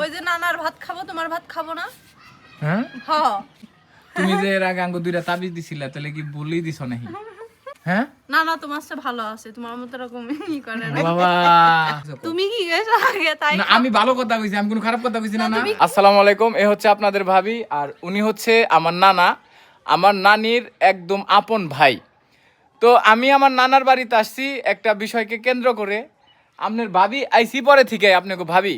ওই যে নানার ভাত খাব তোমার ভাত খাব না? হ্যাঁ? হ। তুমি যে এর আগে আঙ্গ দুইটা তাবিজ দিছিলা তাহলে কি বলেই দিছ নাকি? হ্যাঁ? না না তোমার সাথে ভালো আছে তোমার মতো এরকম ই করে না। বাবা। তুমি কি গেছো আগে তাই না আমি ভালো কথা কইছি আমি কোনো খারাপ কথা কইছি না না আসসালামু আলাইকুম এ হচ্ছে আপনাদের ভাবি আর উনি হচ্ছে আমার নানা। আমার নানির একদম আপন ভাই। তো আমি আমার নানার বাড়িতে আসছি একটা বিষয়কে কেন্দ্র করে। আপনার ভাবি আইসি পরে থেকে আপনাকে ভাবি।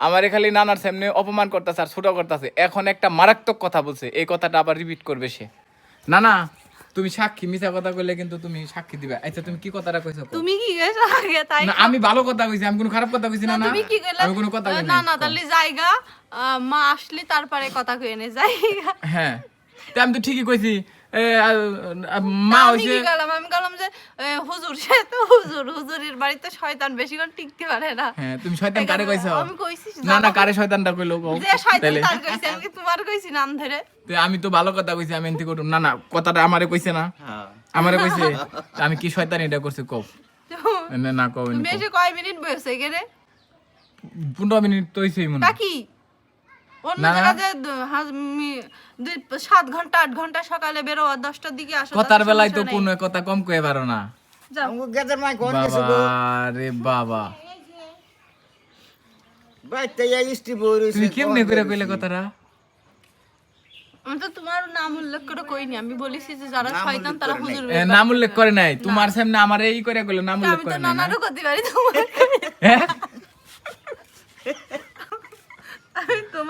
আমার খালি নানার সামনে অপমান করতেছে আর ছোট করতেছে। এখন একটা মারাত্মক কথা বলছে এই কথাটা আবার রিপিট করবে সে। না না তুমি সাক্ষী মিছা কথা কইলে কিন্তু তুমি সাক্ষী দিবে। আচ্ছা তুমি কি কথাটা কইছো তুমি কি গেছো আগে? তাই না আমি ভালো কথা কইছি আমি কোনো খারাপ কথা কইছি না না তুমি কি গেলে আমি কোনো কথা কই না না তাহলে জায়গা মা আসলে তারপরে কথা কয়ে নে জায়গা। হ্যাঁ। তা আমি তো ঠিকই কইছি মা হইছে গেলাম আমি গেলাম যে হুজুর সে তো হুজুর হুজুরের বাড়িতে শয়তান বেশিক্ষণ টিকতে পারে না। হ্যাঁ তুমি শয়তান কারে কইছো? আমি কইছি না না কারে শয়তানটা কইলো কও? যে শয়তান তার কইছি আমি তোমার কইছি নাম ধরে তো আমি তো ভালো কথা কইছি আমি এনতি করুম। না না কথাটা আমারে কইছে না। হ্যাঁ। আমারে কইছে আমি কি শয়তান এটা করছি কও? না না কও তুমি এসে কয় মিনিট বসে গেলে? পনেরো মিনিট তো হইছেই মনে হয়। অন্য মি- দুই সাত ঘণ্টা আট ঘণ্টা সকালে বেরো দশটার দিকে আসো কথার বেলায় তো কোনো কথা কম কয়ে পারো না। গেছে বাবা তুমি কেমনে করে কইলে কথাটা? আমি তো তোমার নাম উল্লেখ করে কইনি আমি বলেছি যে যারা শয়তান তারা হুজুর নাম উল্লেখ করে নাই। তোমার সামনে আমার এই করে কইলো নাম উল্লেখ আমি তো করে নাই না? নানারও করতে পারি তোমার।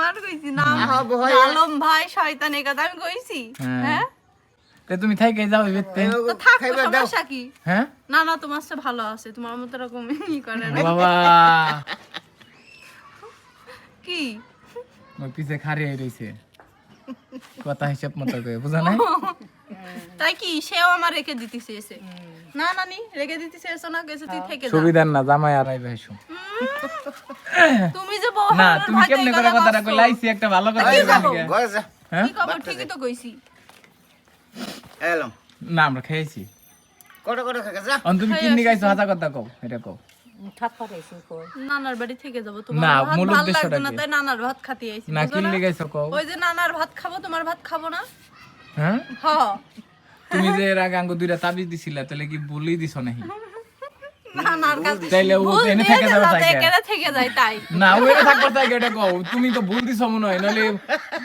হ্যাঁ? কইছি নাম হ্যাঁ, আলম ভাই শয়তান কথা আমি কইছি। হ্যাঁ। হ্যাঁ? তা তুমি থাইকে যাও এবেতে তো থাকো সমস্যা কি? হ্যাঁ? না না তোমার সাথে ভালো আছে তোমার মতো এরকম ই করে না। বাবা। কি? ওই পিছে খারি হয়ে রইছে। কথা হিসাব মতো করে বুঝা নাই? তাই কি সেও আমার রেখে দিতে চেয়েছে না নানি রেখে দিতে চেয়েছো না গেছে তুই থেকে যা। সুবিধার না জামাই আর আইবে এসো। তুমি যে বউ না তুমি কেমনে করে কথা কথাটা বলছো। কইলে? একটা ভালো কথা যা। হ্যাঁ? খবর ঠিকই তো কইছি। এলাম। না আমরা খেয়েছি। কত কত খাকে যা। অন তুমি কিন্নি গাইছো হাজা কথা কও এটা কও। নানার বাড়ি থেকে যাব তোমার ভাত মূল ভালো না কি? তাই নানার ভাত খাতে আইছি না বুঝো কিন্নি কও। ওই যে নানার ভাত খাব তোমার ভাত খাব না? হ্যাঁ? তুমি যে এর আগে আঙ্গ দুইটা তাবিজ দিছিলা তাহলে কি বলেই দিছ নাকি? তাইলে ও এনে থেকে যাবে যাতে থাকে থেকে যায় তাই। না ও এনে থাকবার তাই এটা কও তুমি তো ভুল দিছ মনে হয় নাহলে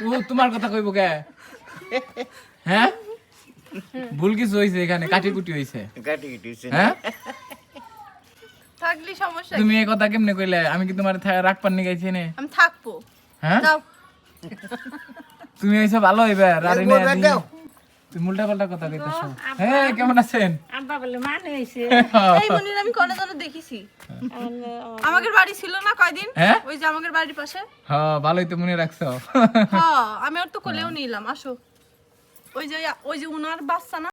ও তোমার কথা কইব কে? হ্যাঁ? ভুল কিছু হইছে এখানে কাটি কুটি হইছে। কাটি কাটি হ্যাঁ? থাকলি সমস্যা তুমি এই কথা কেমনে কইলে? আমি কি তোমার রাগ পান্নি গাইছি নে? আমি থাকব। হ্যাঁ? যাও। তুমি এইসব ভালো হইবে দাও। তুমি উল্টা পাল্টা কথা কইতেছো। হ্যাঁ কেমন আছেন? আব্বা বলে মানে এই মনির আমি কনে যেন দেখিছি। আমাদের বাড়ি ছিল না কয়দিন? হ্যাঁ? ওই যে আমাদের বাড়ির পাশে। হ্যাঁ ভালোই তো মনে রাখছো। হ্যাঁ আমি ওর তো কোলেও নিলাম আসো। ওই যে ওই যে উনার বাচ্চা না?